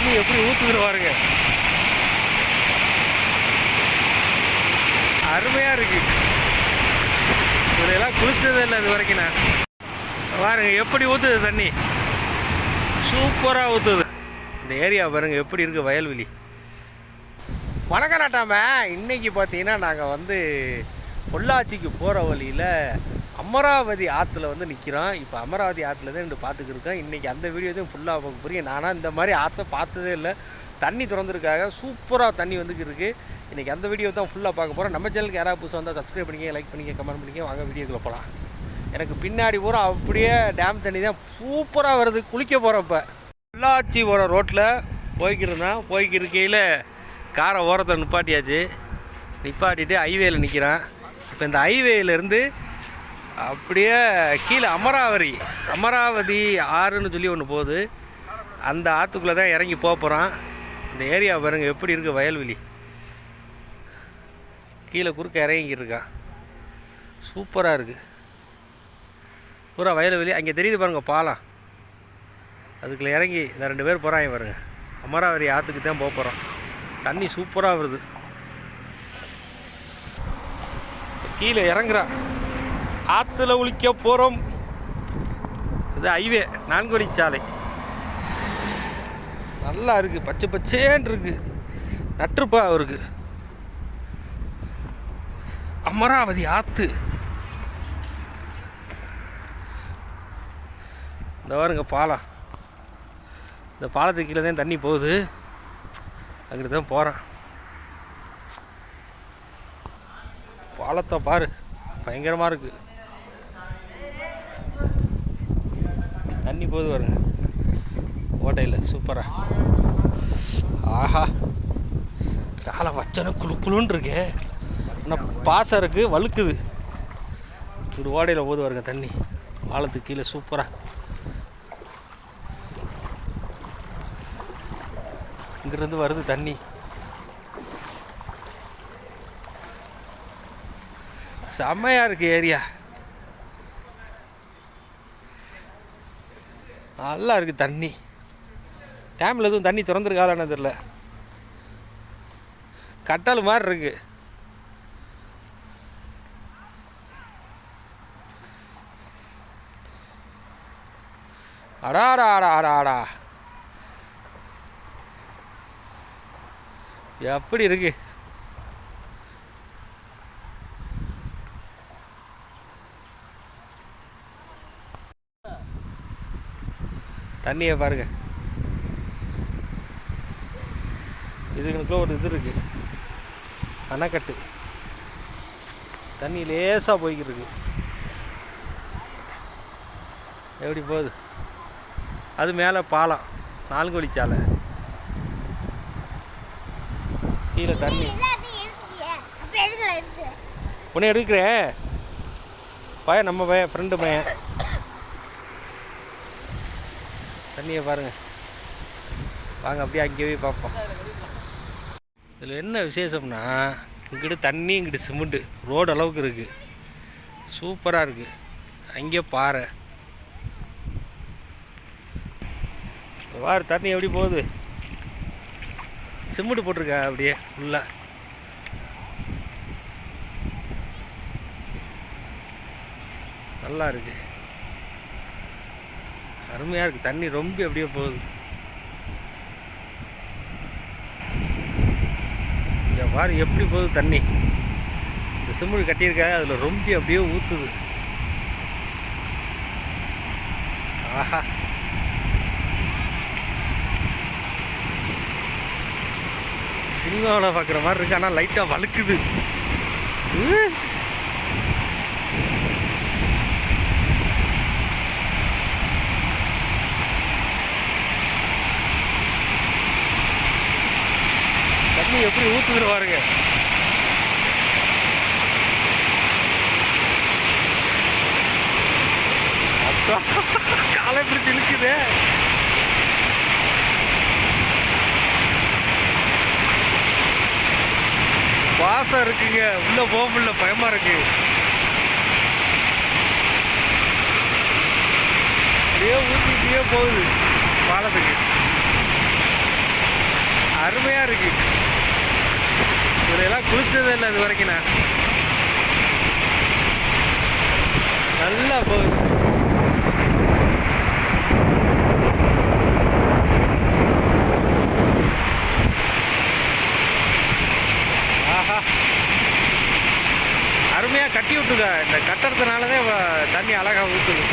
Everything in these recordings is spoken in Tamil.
தண்ணி எப்படி ஊற்றுதுன்னு பாருங்க அருமையாக இருக்கு. இதெல்லாம் குளிச்சதே இல்லை இது வரைக்கும் நான் பாருங்க எப்படி ஊற்றுது தண்ணி? சூப்பராக ஊற்றுது இந்த ஏரியா பாருங்க எப்படி இருக்குது வயல்வெளி. வணக்கம் நாட்டாம இன்னைக்கு பார்த்தீங்கன்னா நாங்கள் வந்து பொள்ளாச்சிக்கு போகிற வழியில் அமராவதி ஆற்றுல வந்து நிற்கிறான் இப்போ அமராவதி ஆற்றுல தான் ரெண்டு பார்த்துக்கிருக்கேன் இன்றைக்கி அந்த வீடியோ தான் ஃபுல்லாக பார்க்க புரியும் நானாக இந்த மாதிரி ஆற்றை பார்த்ததே இல்லை. தண்ணி திறந்துருக்காங்க சூப்பராக தண்ணி வந்துக்கிட்டு இருக்குது இன்றைக்கி அந்த வீடியோ தான் ஃபுல்லாக பார்க்க போகிறோம் நம்ம சேனலுக்கு யாராவது புதுசாக வந்தால் சப்ஸ்கிரைப் பண்ணிக்க லைக் பண்ணிக்க கமெண்ட் பண்ணிக்க வாங்க வீடியோக்குள்ளே போகலாம் எனக்கு பின்னாடி பூரா அப்படியே டேம் தண்ணி தான் சூப்பராக வருது. குளிக்க போகிறப்ப பொள்ளாச்சி போகிற ரோட்டில் போய்க்கிருந்தான் போய்க்கிருக்கையில் இருக்கையில் காரை ஓரத்தில் நிப்பாட்டியாச்சு. நிப்பாட்டிட்டு ஹைவேயில் நிற்கிறான் இப்போ இந்த ஹைவேலேருந்து அப்படியே கீழே அமராவதி. அமராவதி ஆறுன்னு சொல்லி ஒன்று போகுது. அந்த ஆற்றுக்குள்ளே தான் இறங்கி போக போகிறான் இந்த ஏரியா பாருங்க எப்படி இருக்குது வயல்வெளி. கீழே குறுக்க இறங்கிட்டு சூப்பராக இருக்குது பூரா வயல்வெளி. அங்கே தெரியுது பாருங்க பாலம். அதுக்குள்ள இறங்கி இந்த ரெண்டு பேர் போகிறாங்க பாருங்க. அமராவதி ஆற்றுக்கு தான் போக போகிறோம் தண்ணி சூப்பராக வருது. கீழே இறங்குறான். ஆற்றுல ஒழிக்க போகிறோம் இது ஹைவே நான்கு சாலை. நல்லா இருக்குது பச்சை பச்சேன்னு இருக்கு. நட்டுருப்பா அவருக்கு. அமராவதி ஆற்று இந்த பாருங்க பாலம். இந்த பாலத்துக்கு கீழே தான் தண்ணி போகுது. அங்கிட்டு தான் போகிறேன் பாலத்தை பாரு பயங்கரமாக இருக்குது தண்ணி போது பாருங்க. ஓட்டையில் சூப்பராக ஆஹா. காலை வச்சன குளு குளுன்னு இருக்கு. ஆனால் பாசம் இருக்குது வழுக்குது. இப்படி ஓடையில் போது பாருங்க தண்ணி. வாழத்துக்கு கீழே சூப்பராக இங்கேருந்து வருது தண்ணி. செம்மையாக இருக்குது ஏரியா. நல்லா இருக்கு தண்ணி. டேமில் எதுவும் தண்ணி திறந்துருக்காதான்னு தெரில கட்டல் மாதிரி இருக்கு. அடாடா அடா அடா அடா. எப்படி இருக்கு? தண்ணியை பாருங்க. இதுகளுக்கு ஒரு இது இருக்கு. அணைக்கட்டு. தண்ணி லேசாக போய்கிட்டு இருக்கு எப்படி போகுது? அது மேலே பாலம். நான்கு வழிச்சாலை. கீழே தண்ணி. உன்னை எடுக்கிறேன். பையன் நம்ம பையன் ஃப்ரெண்டு பையன். தண்ணியை பாருங்கள் வாங்க அப்படியே அங்கே போய் பார்ப்போம். இதில் என்ன விசேஷம்னா இங்கிட்டு தண்ணி இங்கிட்டு சிமெண்ட்டு ரோடு அளவுக்கு இருக்குது சூப்பராக இருக்குது அங்கே பாறை. வாரு தண்ணி எப்படி போகுது? சிமெண்ட் போட்டிருக்கா அப்படியே ஃபுல்லாக நல்லா இருக்குது அருமையாக இருக்குது தண்ணி ரொம்ப அப்படியே போகுது. இங்கே பாரு எப்படி போகுது தண்ணி. இந்த சிமெண்ட் கட்டியிருக்காங்க அதில் ரொம்ப அப்படியே ஊற்றுது ஆஹா. சினிமாவில் பார்க்குற மாதிரி இருக்கு ஆனால் லைட்டாக வழுக்குது. தண்ணி எப்படி ஊற்றுதுன்னு பாருங்க காலை எப்படி இழுக்குதே. வாசம் இருக்குங்க. உள்ள போக முடியல. பயமா இருக்கு. அப்படியே ஊற்றிக்கிட்டே போகுது. பாலத்துக்கு. அருமையாக இருக்கு. இதெல்லாம் குளிச்சதே இல்லை இது வரைக்கும் நான். நல்லா போகுது. ஆஹா. அருமையாக கட்டி விட்டுருக்கா. இந்த கட்டுறதுனால தான் தண்ணி அழகாக ஊற்றுது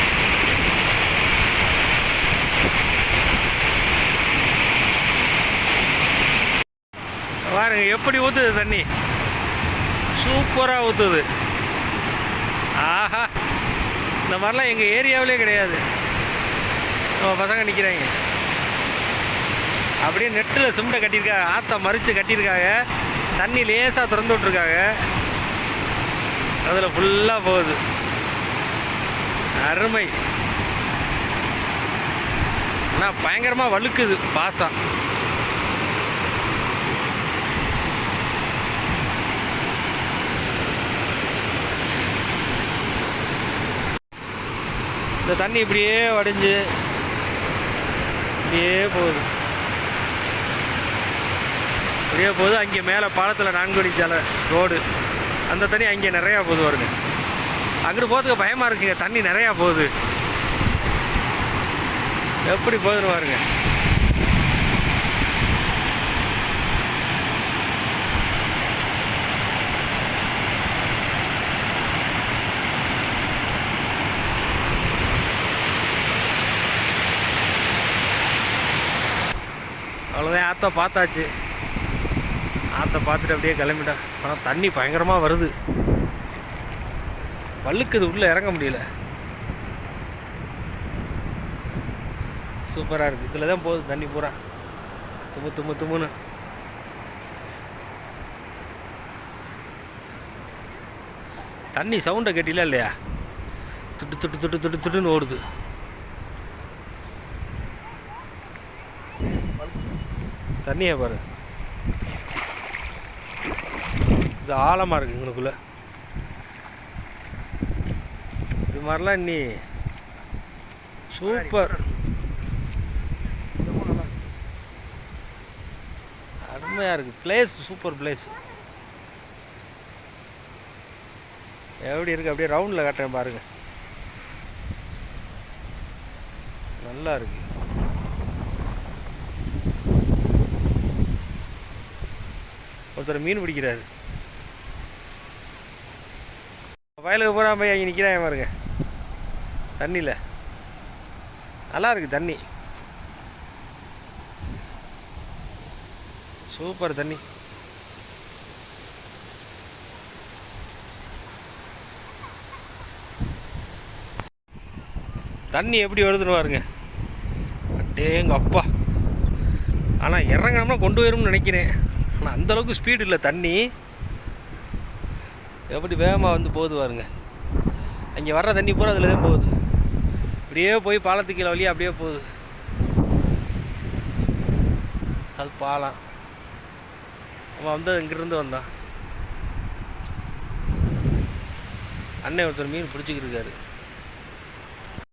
பாருங்க எப்படி ஊற்றுது தண்ணி? சூப்பராக ஊற்றுது ஆஹா இந்த மாதிரிலாம் எங்கள் ஏரியாவிலே கிடையாது. நம்ம பசங்க நிற்கிறாங்க அப்படியே நெட்டில் சிமெண்ட்டை கட்டியிருக்காங்க ஆற்ற மறித்து கட்டியிருக்காங்க. தண்ணி லேசாக திறந்து விட்ருக்காங்க அதில் ஃபுல்லாக போகுது. அருமை. ஆனால் பயங்கரமாக வழுக்குது பாசம். இந்த தண்ணி இப்படியே வடிஞ்சு இப்படியே போகுது. இப்படியே போகுது. அங்கே மேலே பாலத்தில் நான்குடி சாலை ரோடு. அந்த தண்ணி அங்கே நிறையா போகுது வருங்க அங்கிட்டு போகிறதுக்கு பயமாக இருக்குங்க. தண்ணி நிறையா போகுது. எப்படி போகுதுன்னு பாருங்க. ஆற்ற பார்த்தாச்சு. ஆற்ற பார்த்துட்டு அப்படியே கிளம்பிட்டேன் ஆனால் தண்ணி பயங்கரமாக வருது. வழுக்குது உள்ளே இறங்க முடியல. சூப்பராக இருக்குது இதில் தான் போகுது தண்ணி பூரா. தும்மு தும்மு தும்முன்னு. தண்ணி சவுண்டை கேட்டில இல்லையா? துட்டு துட்டு துட்டு துட்டு துட்டுன்னு ஓடுது. தண்ணியை பாரு. இது ஆழமாக இருக்குது இங்கனுக்குள்ள இது மாதிரிலாம் நீ சூப்பர். அருமையாக இருக்குது பிளேஸ் சூப்பர் பிளேஸ் எப்படி இருக்குது அப்படியே ரவுண்டில் காட்டுறேன் பாருங்கள் நல்லா இருக்குது ஒருத்தர் மீன் பிடிக்கிறாரு. வயலுக்கு போகிறா போய் அங்கே நிற்கிறான் பாருங்க. தண்ணியில். நல்லா இருக்கு தண்ணி. சூப்பர் தண்ணி. தண்ணி எப்படி வருதுன்னு பாருங்க. அடேங்க அப்பா ஆனால் இறங்கினோம்னா கொண்டு வரும்னு நினைக்கிறேன். ஆனால் அந்தளவுக்கு ஸ்பீடு இல்லை தண்ணி. எப்படி வேகமாக வந்து போகுது பாருங்க. அங்கே வர்ற தண்ணி பூரா அதில் தான் போகுது. இப்படியே போய் பாலத்துக்கு கீழே வழியாக அப்படியே போகுது. அது பாலம். அவன் வந்து இங்கிருந்து வந்தான். அண்ணன் ஒருத்தர் மீன் பிடிச்சிக்கிட்டு இருக்காரு.